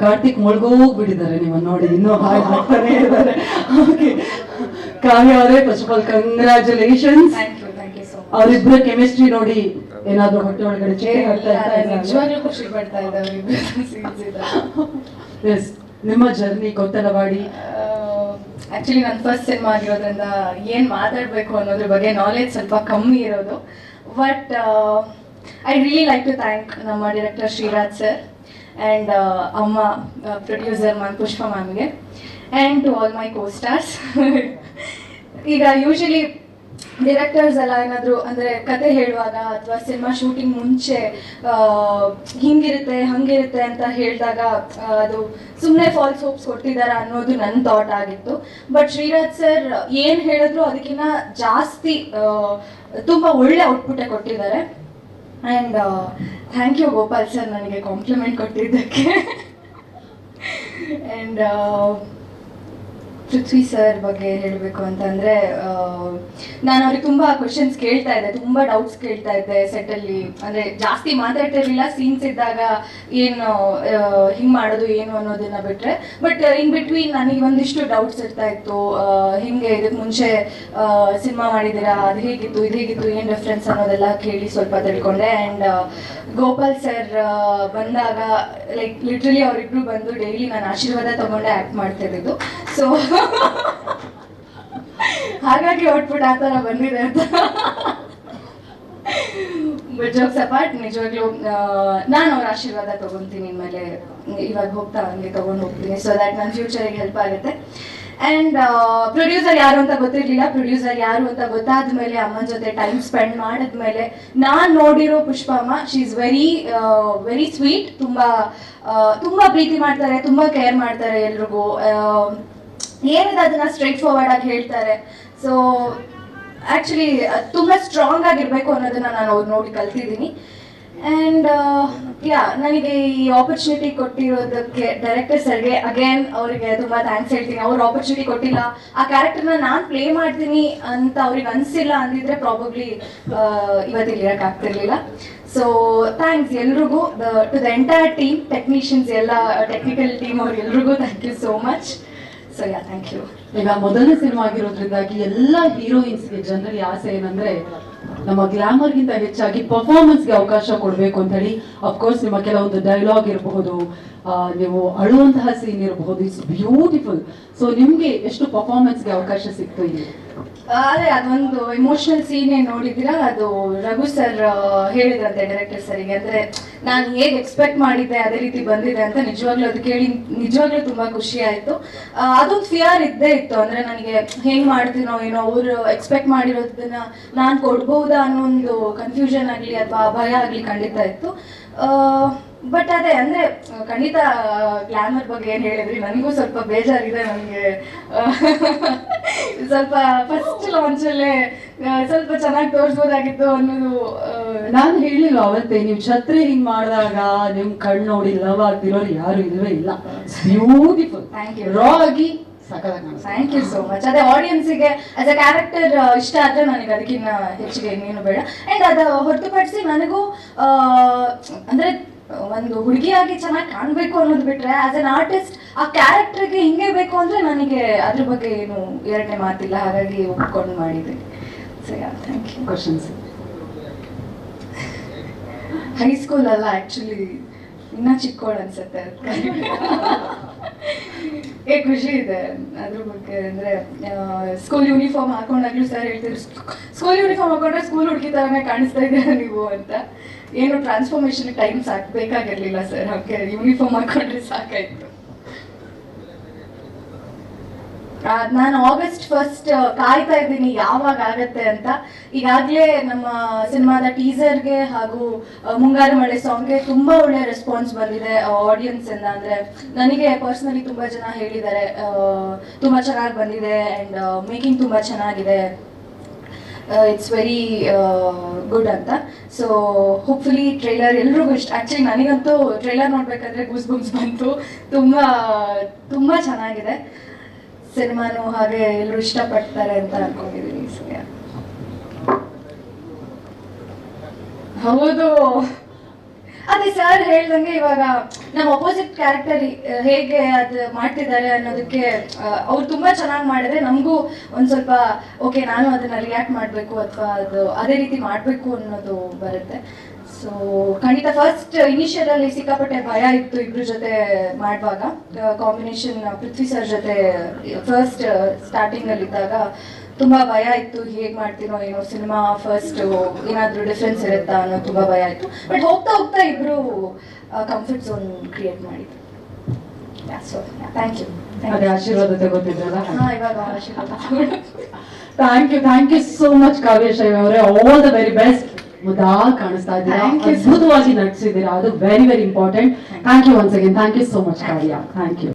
ಕಾರ್ತಿಕ್ ಮುಳುಗೋಗ್ಬಿಟ್ಟಿದ್ದಾರೆ ನೀವು ನೋಡಿ ಇನ್ನೂ ಹಾಗೆ ಹಾಕ್ತಾನೆ ಇದ್ದಾರೆ. ಓಕೆ ಕಾವ್ಯ ಅವರೇ first of all congratulations thank you thank you so ಅವರಿಬ್ಬರ ಕೆಮಿಸ್ಟ್ರಿ ನೋಡಿ ಏನಾದ್ರೂ ಹೊಟ್ಟೆ ಒಳಗಡೆ ಚೇರ್ ಸೀನ್ಸ್ ಎಸ್ ನಿಮ್ಮ ಜರ್ನಿ ಕೊತ್ತಲವಾಡಿ ಆಕ್ಚುಲಿ ನನ್ನ ಫಸ್ಟ್ ಸಿನಿಮಾ ಆಗಿರೋದ್ರಿಂದ ಏನು ಮಾತಾಡಬೇಕು ಅನ್ನೋದ್ರ ಬಗ್ಗೆ ನಾಲೆಜ್ ಸ್ವಲ್ಪ ಕಮ್ಮಿ ಇರೋದು. But I really like to thank ನಮ್ಮ ಡೈರೆಕ್ಟರ್ ಶ್ರೀರಾಜ್ ಸರ್ ಆ್ಯಂಡ್ ಅಮ್ಮ producer ma'am Pushpa ಮ್ಯಾಮ್ಗೆ and to all my co stars ಈಗ ಯೂಶಲಿ ಡೈರೆಕ್ಟರ್ಸ್ ಎಲ್ಲ ಏನಾದರೂ ಅಂದರೆ ಕತೆ ಹೇಳುವಾಗ ಅಥವಾ ಸಿನಿಮಾ ಶೂಟಿಂಗ್ ಮುಂಚೆ ಹಿಂಗಿರುತ್ತೆ, ಹಂಗಿರುತ್ತೆ ಅಂತ ಹೇಳಿದಾಗ ಅದು ಸುಮ್ಮನೆ ಫಾಲ್ಸ್ ಹೋಪ್ಸ್ ಕೊಟ್ಟಿದ್ದಾರೆ ಅನ್ನೋದು ನನ್ನ ಥಾಟ್ ಆಗಿತ್ತು. ಬಟ್ ಶ್ರೀರಾಜ್ ಸರ್ ಏನು ಹೇಳಿದ್ರು ಅದಕ್ಕಿಂತ ಜಾಸ್ತಿ ತುಂಬ ಒಳ್ಳೆ ಔಟ್ಪುಟ್ಟೆ ಕೊಟ್ಟಿದ್ದಾರೆ. And thank you Gopal sir ನನಗೆ ಕಾಂಪ್ಲಿಮೆಂಟ್ ಕೊಟ್ಟಿದ್ದಕ್ಕೆ. ಆ್ಯಂಡ್ ಪೃಥ್ವಿ ಸರ್ ಬಗ್ಗೆ ಹೇಳಬೇಕು ಅಂತಂದರೆ ನಾನು ಅವ್ರಿಗೆ ತುಂಬ ಕ್ವಶನ್ಸ್ ಕೇಳ್ತಾ ಇದ್ದೆ, ತುಂಬ ಡೌಟ್ಸ್ ಕೇಳ್ತಾ ಇದ್ದೆ ಸೆಟ್ಟಲ್ಲಿ ಅಂದರೆ ಜಾಸ್ತಿ ಮಾತಾಡ್ತಿರ್ಲಿಲ್ಲ ಸೀನ್ಸ್ ಇದ್ದಾಗ ಏನು ಹಿಂಗೆ ಮಾಡೋದು, ಏನು ಅನ್ನೋದನ್ನ ಬಿಟ್ಟರೆ ಬಟ್ ಇನ್ ಬಿಟ್ವೀನ್ ನನಗೆ ಒಂದಿಷ್ಟು ಡೌಟ್ಸ್ ಇರ್ತಾ ಇತ್ತು. ಹಿಂಗೆ ಇದಕ್ಕೆ ಮುಂಚೆ ಸಿನಿಮಾ ಮಾಡಿದ್ದೀರಾ, ಅದು ಹೇಗಿತ್ತು, ಇದು ಹೇಗಿತ್ತು, ಏನು ರೆಫರೆನ್ಸ್ ಅನ್ನೋದೆಲ್ಲ ಕೇಳಿ ಸ್ವಲ್ಪ ತಿಳ್ಕೊಂಡೆ. ಆ್ಯಂಡ್ ಗೋಪಾಲ್ ಸರ್ ಬಂದಾಗ ಲೈಕ್ ಲಿಟ್ರಲಿ ಅವರಿಬ್ರು ಬಂದು ಡೈಲಿ ನಾನು ಆಶೀರ್ವಾದ ತಗೊಂಡೆ ಆ್ಯಕ್ಟ್ ಮಾಡ್ತಿದ್ದು ಸೊ ಹಾಗಾಗಿ ಔಟ್ಪುಟ್ ಆ ಥರ ಬಂದಿದೆ ಅಂತ. ಬಟ್ ಜೋಕ್ಸ್ ಅಪಾರ್ಟ್ ನಿಜವಾಗ್ಲೂ ನಾನು ಅವ್ರ ಆಶೀರ್ವಾದ ತಗೊಂತೀನಿ ಮೇಲೆ. ಇವಾಗ ಹೋಗ್ತಾ ಹಂಗೆ ತಗೊಂಡು ಹೋಗ್ತೀನಿ. ಸೊ ದ್ಯಾಟ್ ನನ್ನ ಫ್ಯೂಚರಿಗೆ ಹೆಲ್ಪ್ ಆಗುತ್ತೆ. ಆ್ಯಂಡ್ ಪ್ರೊಡ್ಯೂಸರ್ ಯಾರು ಅಂತ ಗೊತ್ತಿರಲಿಲ್ಲ. ಪ್ರೊಡ್ಯೂಸರ್ ಯಾರು ಅಂತ ಗೊತ್ತಾದ ಮೇಲೆ ಅಮ್ಮನ ಜೊತೆ ಟೈಮ್ ಸ್ಪೆಂಡ್ ಮಾಡಿದ್ಮೇಲೆ ನಾನು ನೋಡಿರೋ Pushpamma she is very very sweet ತುಂಬ ತುಂಬ ಪ್ರೀತಿ ಮಾಡ್ತಾರೆ, ತುಂಬ ಕೇರ್ ಮಾಡ್ತಾರೆ ಎಲ್ರಿಗೂ. ಏನಿದೆ ಅದನ್ನ ಸ್ಟ್ರೈಟ್ ಫಾರ್ವರ್ಡ್ ಆಗಿ ಹೇಳ್ತಾರೆ. ಸೊ ಆ್ಯಕ್ಚುಲಿ ತುಂಬಾ ಸ್ಟ್ರಾಂಗ್ ಆಗಿರ್ಬೇಕು ಅನ್ನೋದನ್ನ ನಾನು ಅವ್ರು ನೋಡಿ ಕಲ್ತಿದ್ದೀನಿ. ಆ್ಯಂಡ್ ಯಾ ನನಗೆ ಈ ಆಪರ್ಚುನಿಟಿ ಕೊಟ್ಟಿರೋದಕ್ಕೆ ಡೈರೆಕ್ಟರ್ ಸರ್ಗೆ ಅಗೇನ್ ಅವರಿಗೆ ತುಂಬ ಥ್ಯಾಂಕ್ಸ್ ಹೇಳ್ತೀನಿ. ಅವ್ರು ಆಪರ್ಚುನಿಟಿ ಕೊಟ್ಟಿಲ್ಲ. ಆ ಕ್ಯಾರೆಕ್ಟರ್ನ ನಾನು ಪ್ಲೇ ಮಾಡ್ತೀನಿ ಅಂತ ಅವ್ರಿಗೆ ಅನಿಸಿಲ್ಲ ಅಂದಿದ್ರೆ ಪ್ರಾಬಬ್ಲಿ ಇವತ್ತಿಲ್ಲಿ ಇರೋಕ್ಕಾಗ್ತಿರ್ಲಿಲ್ಲ ಸೊ ಥ್ಯಾಂಕ್ಸ್ ಎಲ್ರಿಗೂ. To the entire team technicians ಎಲ್ಲ technical team ಅವ್ರಿಗೆಲ್ರಿಗೂ thank you so much so yeah thank you ಈಗ ಮೊದಲನೇ ಸಿನಿಮಾ ಆಗಿರೋದ್ರಿಂದಾಗಿ ಎಲ್ಲ ಹೀರೋಯಿನ್ಸ್ಗೆ ಜನರಲ್ಲಿ ಆಸೆ ಏನಂದ್ರೆ ನಮ್ಮ ಗ್ಲಾಮರ್ಗಿಂತ ಹೆಚ್ಚಾಗಿ ಪರ್ಫಾರ್ಮೆನ್ಸ್ಗೆ ಅವಕಾಶ ಕೊಡಬೇಕು ಅಂತ ಹೇಳಿ. ಅಫ್ಕೋರ್ಸ್ ನಿಮ್ಮ ಕೆಲವೊಂದು ಡೈಲಾಗ್ ಇರಬಹುದು ನೀವು ಅಳುವಂತಹ ಸೀನ್ ಇರಬಹುದು. ಇಟ್ಸ್ ಬ್ಯೂಟಿಫುಲ್ ಸೊ ನಿಮ್ಗೆ ಎಷ್ಟು ಪರ್ಫಾರ್ಮೆನ್ಸ್ಗೆ ಅವಕಾಶ ಸಿಕ್ತು ಇಲ್ಲಿ? ಅದೇ, ಅದೊಂದು ಇಮೋಷನಲ್ ಸೀನೇ ನೋಡಿದ್ದೀರಾ? ಅದು ರಘು ಸರ್ ಹೇಳಿದ್ರಂತೆ ಡೈರೆಕ್ಟರ್ ಸರಿಗೆ ಅಂದ್ರೆ, ನಾನು ಹೇಗೆ ಎಕ್ಸ್ಪೆಕ್ಟ್ ಮಾಡಿದ್ದೆ, ಅದೇ ರೀತಿ ಬಂದಿದೆ ಅಂತ ನಿಜವಾಗ್ಲೂ ಅದು ಕೇಳಿ, ನಿಜವಾಗ್ಲೂ ತುಂಬಾ ಖುಷಿ ಆಯ್ತು. ಅದೊಂದು ಫಿಯರ್ ಇದ್ದೇ ಇತ್ತು. ಅಂದ್ರೆ, ನನಗೆ ಹೆಂಗ್ ಮಾಡ್ತೀನೋ ಏನೋ ಅವರು ಎಕ್ಸ್ಪೆಕ್ಟ್ ಮಾಡಿರೋದನ್ನ ನಾನು ಕೊಡ್ಬಹುದಾ ಅನ್ನೋ ಒಂದು ಕನ್ಫ್ಯೂಷನ್ ಆಗಲಿ ಅಥವಾ ಭಯ ಆಗ್ಲಿ ಖಂಡಿತ ಇತ್ತು. ಬಟ್ ಅದೇ, ಅಂದ್ರೆ, ಖಂಡಿತ ಗ್ಲಾಮರ್ ಬಗ್ಗೆ ಏನು ಹೇಳಿದ್ರಿ? ನನಗೂ ಸ್ವಲ್ಪ ಬೇಜಾರಿದೆ ನನಗೆ. ಸ್ವಲ್ಪ ಫಸ್ಟ್ ಲಾಂಚಲ್ಲೇ ಸ್ವಲ್ಪ ಚೆನ್ನಾಗಿ ತೋರಿಸ್ಬೋದಾಗಿತ್ತು ಅನ್ನೋದು ನಾನು ಹೇಳಿಲ್ಲ ಅವತ್ತೇ ನೀವು ಛತ್ರಿ ಹಿಂಗ್ ಮಾಡಿದಾಗ ನಿಮ್ ಕಣ್ಣು ನೋಡಿ ಲವ್ ಆಗ್ತಿರೋರು ಯಾರು ಇಲ್ವೇ ಇಲ್ಲ. ಬ್ಯೂಟಿಫುಲ್ ಥ್ಯಾಂಕ್ ಯು ರಾ ಆಗಿ ಥ್ಯಾಂಕ್ ಯು ಸೋ ಮಚ್ ಅದೇ ಆಡಿಯನ್ಸಿಗೆ ಆಸ್ ಅ ಕ್ಯಾರೆಕ್ಟರ್ ಇಷ್ಟ ಆದ್ರೆ ನನಗೆ ಅದಕ್ಕಿಂತ ಹೆಚ್ಚಿಗೆ ಇನ್ನೇನು ಬೇಡ. ಆ್ಯಂಡ್ ಅದು ಹೊರತುಪಡಿಸಿ ನನಗೂ ಒಂದು ಹುಡುಗಿಯಾಗಿ ಚೆನ್ನಾಗಿ ಕಾಣಬೇಕು ಅನ್ನೋದು ಬಿಟ್ರೆ ಆಸ್ ಅನ್ ಆರ್ಟಿಸ್ಟ್ ಆ ಕ್ಯಾರೆಕ್ಟರ್ಗೆ ಹಿಂಗೆ ಬೇಕು ಅಂದ್ರೆ ನನಗೆ ಅದ್ರ ಬಗ್ಗೆ ಏನು ಎರಡನೇ ಮಾತಿಲ್ಲ ಹಾಗಾಗಿ ಒಪ್ಕೊಂಡು ಮಾಡಿದ್ದೀನಿ. ಸರಿ thank you questions high school ಅಲ್ಲ ಆ್ಯಕ್ಚುಲಿ ಇನ್ನೂ ಚಿಕ್ಕೋಳು ಅನ್ಸುತ್ತೆ. ಏ, ಖುಷಿ ಇದೆ. ಅದ್ರ ಬಗ್ಗೆ ಅಂದ್ರೆ ಸ್ಕೂಲ್ ಯೂನಿಫಾರ್ಮ್ ಹಾಕೊಂಡಾಗ್ಲೂ ಸರ್ ಹೇಳ್ತಿದ್ರು ಸ್ಕೂಲ್ ಯೂನಿಫಾರ್ಮ್ ಹಾಕೊಂಡ್ರೆ ಸ್ಕೂಲ್ ಹುಡುಗಿ ತರನೇ ಕಾಣಿಸ್ತಾ ಇದ್ದೀರಾ ನೀವು ಅಂತ. ಏನು ಟ್ರಾನ್ಸ್ಫಾರ್ಮೇಷನ್ ಟೈಮ್ ಸಾಕ್ಬೇಕಾಗಿರ್ಲಿಲ್ಲ ಸರ್ ಹಾಗೆ ಯೂನಿಫಾರ್ಮ್ ಹಾಕೊಂಡ್ರೆ ಸಾಕಾಯ್ತು ಆ, ನಾನು ಆಗಸ್ಟ್ ಫಸ್ಟ್ ಕಾಯ್ತಾ ಇದ್ದೀನಿ ಯಾವಾಗ ಆಗತ್ತೆ ಅಂತ. ಈಗಾಗಲೇ ನಮ್ಮ ಸಿನಿಮಾದ ಟೀಸರ್ಗೆ ಹಾಗೂ ಮುಂಗಾರು ಮಳೆ ಸಾಂಗ್ಗೆ ತುಂಬಾ ಒಳ್ಳೆ ರೆಸ್ಪಾನ್ಸ್ ಬಂದಿದೆ ಆಡಿಯನ್ಸ್ ಇಂದ. ಅಂದ್ರೆ ನನಗೆ ಪರ್ಸನಲಿ ತುಂಬಾ ಜನ ಹೇಳಿದ್ದಾರೆ ತುಂಬಾ ಚೆನ್ನಾಗಿ ಬಂದಿದೆ ಅಂಡ್ ಮೇಕಿಂಗ್ ತುಂಬಾ ಚೆನ್ನಾಗಿದೆ. ಇಟ್ಸ್ ವೆರಿ ಗುಡ್ ಅಂತ. ಸೊ ಹೋಪ್ಫುಲಿ ಟ್ರೈಲರ್ ಎಲ್ರಿಗೂ ಇಷ್ಟ. ಆಕ್ಚುಲಿ ನನಗಂತೂ ಟ್ರೈಲರ್ ನೋಡ್ಬೇಕಂದ್ರೆ ಗುಸ್ ಬುಮ್ಸ್ ಬಂತು. ತುಂಬಾ ತುಂಬಾ ಚೆನ್ನಾಗಿದೆ. ಸಿನಿಮಾನು ಹಾಗೆ ಎಲ್ಲರೂ ಇಷ್ಟಪಡ್ತಾರೆ ಅಂತ ಅನ್ಕೊಂಡಿದ್ದೀನಿ ಹೌದು. ಅದೇ ಸರ್ ಹೇಳ್ದಂಗೆ ಇವಾಗ ನಮ್ಮ ಅಪೋಸಿಟ್ ಕ್ಯಾರೆಕ್ಟರ್ ಹೇಗೆ ಅದು ಮಾಡ್ತಿದ್ದಾರೆ ಅನ್ನೋದಕ್ಕೆ ಅವ್ರು ತುಂಬಾ ಚೆನ್ನಾಗಿ ಮಾಡಿದ್ರೆ ನಮಗೂ ಒಂದ್ ಸ್ವಲ್ಪ ಓಕೆ ನಾನು ಅದನ್ನ ರಿಯಾಕ್ಟ್ ಮಾಡಬೇಕು ಅಥವಾ ಅದು ಅದೇ ರೀತಿ ಮಾಡಬೇಕು ಅನ್ನೋದು ಬರುತ್ತೆ. ಸೊ ಖಂಡಿತ ಫಸ್ಟ್ ಇನಿಷಿಯಲ್ ಅಲ್ಲಿ ಸಿಕ್ಕಾಪಟ್ಟೆ ಭಯ ಇತ್ತು ಇಬ್ರ ಜೊತೆ ಮಾಡುವಾಗ. ಕಾಂಬಿನೇಷನ್ ಪೃಥ್ವಿ ಸರ್ ಜೊತೆ ಫಸ್ಟ್ ಸ್ಟಾರ್ಟಿಂಗ್ ಅಲ್ಲಿ ಇದ್ದಾಗ ತುಂಬಾ ಭಯ ಇತ್ತು. ಹೇಗ್ ಮಾಡ್ತೀನೋ ಏನೋ ಸಿನಿಮಾ ಫಸ್ಟ್ ಏನಾದ್ರೂ ಡಿಫ್ರೆನ್ಸ್ ಇರುತ್ತಾ ಅನ್ನೋ ತುಂಬಾ ಭಯ ಇತ್ತು. ಬಟ್ ಹೋಗ್ತಾ ಹೋಗ್ತಾ ಇಬ್ರು ಕಂಫರ್ಟ್ ಝೋನ್ ಕ್ರಿಯೇಟ್ ಮಾಡಿದ್ರು. ಸೊ ಥ್ಯಾಂಕ್ ಯು ಆಶೀರ್ವಾದ ತಗೋತಿದ್ರಲ್ಲ? ಹಾ ಇವಾಗ ಆಶೀರ್ವಾದ. Thank you thank you so much Kavya Shaiva ಅವರೇ. ಆಲ್ ದ ವೆರಿ ಬೆಸ್ಟ್ ಮುದಾ ಕಾಣಿಸ್ತಾ ಇದ್ದೀರಾ ಅದ್ಭುತವಾಗಿ ನಟಿಸಿದ್ದೀರಾ ಅದು very very important thank you once again thank you so much ಕಾರ್ಯ ಥ್ಯಾಂಕ್ ಯು